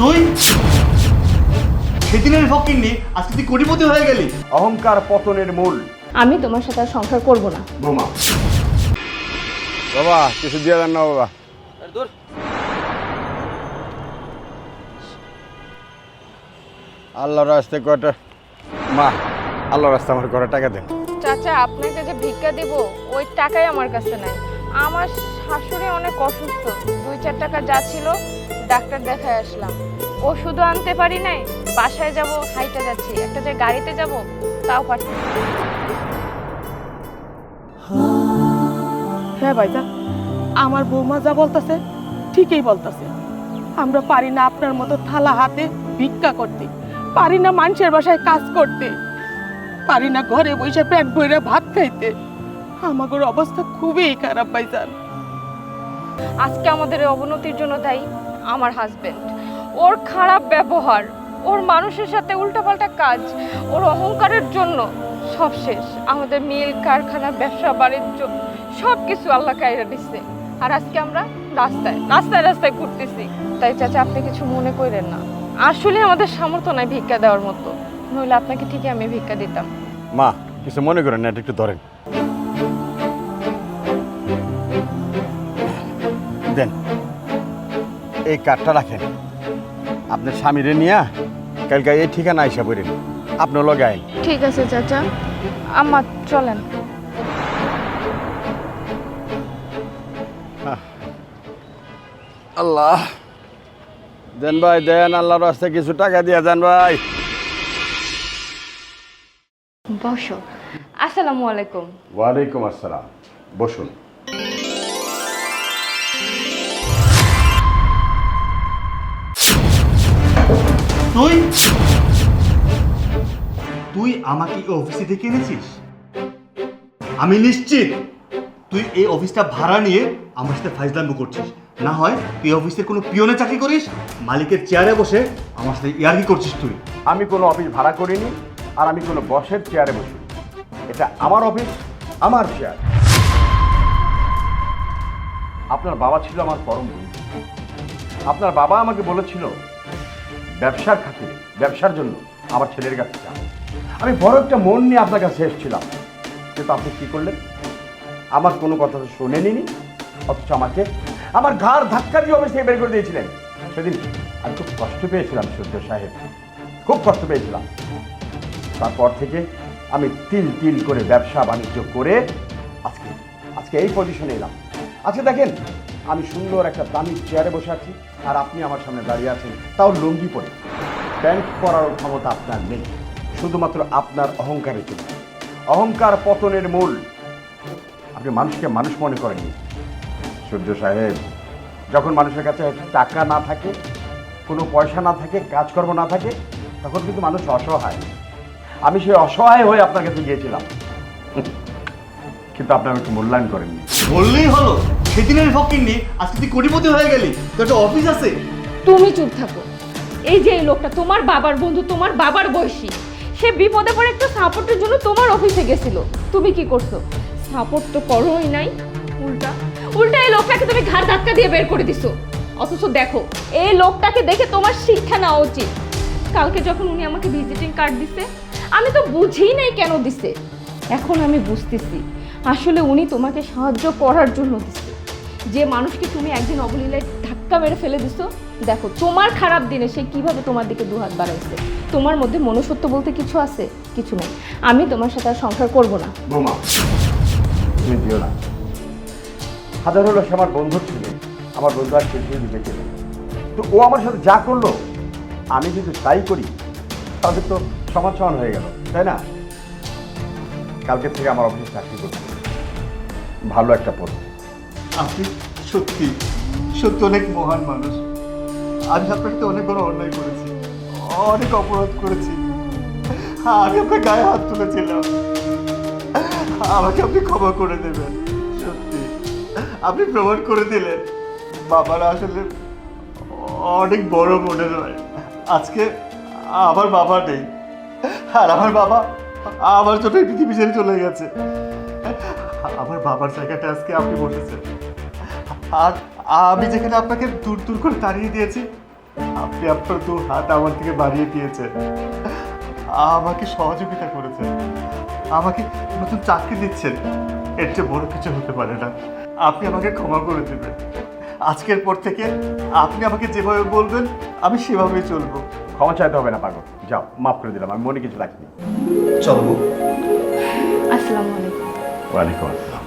তুই? সেদিনের ফকিরনি আজকে তুই কোটিপতি হয়ে গেলি। অহংকার পতনের মূল। আমি তোমার সাথে আর সংসার করব না। বোমা। বাবা কিছু দিয়ে দেন না বাবা। আল্লাহর রাস্তে কয়টা মা আল্লাহর রাস্তে আমার কয়টা টাকা দেন? চাচা আপনাকে যে ভিক্ষা দেব ওই টাকাই আমার কাছে নাই। আমার শাশুড়ি অনেক অসুস্থ। দুই চার টাকা যা ছিল ডাক্তার দেখায় আসলাম। ওষুধও আনতে পারি নাই, বাসায় যাব, হাইটা যাচ্ছি, একটা যে গাড়িতে যাব, তাও পারছি। হ্যাঁ ভাইজান, আমার বৌমা যা বলতেছে, ঠিকই বলতেছে। আমরা পারি না আপনার মতো থালা হাতে ভিক্ষা করতে, পারি না মানুষের বাসায় কাজ করতে, পারি না ঘরে বসে পেট ভরে ভাত খাইতে। আমাদের অবস্থা খুবই খারাপ ভাইজান। আজকে আমাদের অবনতির জন্য দায়ী আমার হাজবেন্ড ওর খারাপ ব্যবহার, ওর মানুষের সাথে উল্টাপাল্টা কাজ, ওর অহংকারের জন্য সব শেষ। আমাদের মিল, কারখানা, ব্যবসা, বাণিজ্য সব কিছু আল্লাহ কায়রা দিচ্ছে আর আজকে আমরা রাস্তায় রাস্তায় রাস্তায় ঘুরতেছি। তাই চাচা, আপনি কিছু মনে করেন না। আসলে আমাদের সামর্থ্য নাই ভিক্ষা দেওয়ার মতো। নইলে আপনাকে ঠিকই আমি ভিক্ষা দিতাম। মা, কিছু মনে করেন না, একটু ধরেন। এই কার্ডটা রাখেন। আপনার স্বামীরে নিয়ে কালকে এই ঠিকানা আইসা পড়েন। আপনার লগে আইন। ঠিক আছে চাচা। আমার চলেন। আল্লাহ। দেন ভাই দেন আল্লাহর রাস্তায় কিছু টাকা দিয়ে দেন ভাই। বসো। আসসালামু আলাইকুম। ওয়ালাইকুম আসসালাম। বসুন। তুই? তুই আমাকে এই অফিসে ডেকে এনেছিস? আমি নিশ্চিত তুই এই অফিসটা ভাড়া নিয়ে আমার সাথে ফাইজলামি করছিস। না হয় তুই অফিসে কোনো পিয়নে চাকরি করিস, মালিকের চেয়ারে বসে আমার সাথে ইয়ার্কি করছিস তুই। আমি কোনো অফিস ভাড়া করিনি আর আমি কোনো বসের চেয়ারে বসি এটা আমার অফিস আমার চেয়ার আপনার বাবা ছিল আমার পরম বন্ধু। আপনার বাবা আমাকে বলেছিল ব্যবসার খাতিরে, ব্যবসার জন্য আমার ছেলের কাছে যান আমি বড় একটা মন নিয়ে আপনার কাছে এসেছিলাম। কিন্তু আপনি কী করলেন? আমার কোনো কথা তো শোনেনি অথচ আমাকে, আমার ঘাড় ধাক্কা দিয়ে অফিস থেকে বের করে দিয়েছিলেন। সেদিন আমি খুব কষ্ট পেয়েছিলাম সূর্য সাহেব। খুব কষ্ট পেয়েছিলাম। তারপর থেকে আমি তিল তিল করে ব্যবসা বাণিজ্য করে আজকে আজকে এই পজিশনে এলাম। আজকে দেখেন আমি সুন্দর একটা দামি চেয়ারে বসে আছি, আর আপনি আমার সামনে দাঁড়িয়ে আছেন। তাও লুঙ্গি পরে। প্যান্ট পরার ক্ষমতা আপনার নেই, শুধুমাত্র আপনার অহংকারের জন্য। অহংকার পতনের মূল। আপনি মানুষকে মানুষ মনে করেননি। সূর্য সাহেব, যখন মানুষের কাছে টাকা না থাকে, কোনো পয়সা না থাকে, কাজকর্ম না থাকে, তখন কিন্তু মানুষ অসহায়। আমি সেই অসহায় হয়ে আপনার কাছে গিয়েছিলাম। কিন্তু আপনি আমাকে মূল্যায়ন করেননি। বললেই হলো। সেদিনের ফকিরনি আজকে তুই কোটিপতি হয়ে গেলি, তোর একটা অফিস আছে। তুমি চুপ থাকো। এই যে এই লোকটা, তোমার বাবার বন্ধু, তোমার বাবার বয়সী, সে বিপদে পড়ে একটা সাপোর্টের জন্য তোমার অফিসে গেছিল। তুমি কি করছ? সাপোর্ট তো করোই নাই, উল্টা। উল্টা এই লোকটাকে তুমি ঘাড় ধাক্কা দিয়ে বের করে দিছো। অথচ দেখো, এই লোকটাকে দেখে তোমার শিক্ষা নেওয়া উচিত। কালকে যখন উনি আমাকে ভিজিটিং কার্ড দিছে, আমি তো বুঝিই নাই কেন দিছে। এখন আমি বুঝতেছি, আসলে উনি তোমাকে সাহায্য করার জন্য দিছে। যে মানুষকে তুমি একদিন অবলীলায় ধাক্কা মেরে ফেলে দিছো, দেখো, তোমার খারাপ দিনে সে কীভাবে তোমার দিকে দুহাত বাড়াইছে? তোমার মধ্যে মনুষ্যত্ব বলতে কিছু আছে? কিছু নেই। আমি তোমার সাথে আর সংসার করব না। বোমা, তুমি না। হাজার হলো সে আমার বন্ধু ছিল, আমার বন্ধু আর বেঁচে তো ও আমার সাথে যা করল, আমি যদি তাই করি, তাহলে তো সমান সমান হয়ে গেল, তাই না? কালকে থেকে আমার অফিসে চাকরি করতে ভালো একটা পদ। আপনি সত্যি সত্যি অনেক মহান মানুষ। আমি আপনার সাথে অনেক বড় অন্যায় করেছি, অনেক অপরাধ করেছি। আমি আপনার গায়ে হাত তুলেছিলাম। আমাকে আপনি ক্ষমা করে দেবেন, সত্যি। আপনি প্রমাণ করে দিলেন, বাবারা আসলে অনেক বড় মনে হয়। আজকে আমার বাবা নেই, আর আমার বাবা আমার জন্য পৃথিবী ছেড়ে চলে গেছে। আমার বাবার জায়গাটা আজকে আপনি বসেছেন। আর আমি যেখানে আপনাকে দূর দূর করে তাড়িয়ে দিয়েছি আপনি আপনার দু হাত আমার থেকে বাড়িয়ে দিয়েছেন। আমাকে সহযোগিতা করেছেন। আমাকে নতুন চাকরি দিচ্ছেন। এর চেয়ে বড় কিছু হতে পারে না। আপনি আমাকে ক্ষমা করে দেবেন। আজকের পর থেকে আপনি আমাকে যেভাবে বলবেন আমি সেভাবেই চলবো। ক্ষমা চাইতে হবে না পাগল। যাও মাফ করে দিলাম আমি মনে কিছু রাখিনি। চলবো আসসালামু আলাইকুম। ওয়ালাইকুম আসসালাম।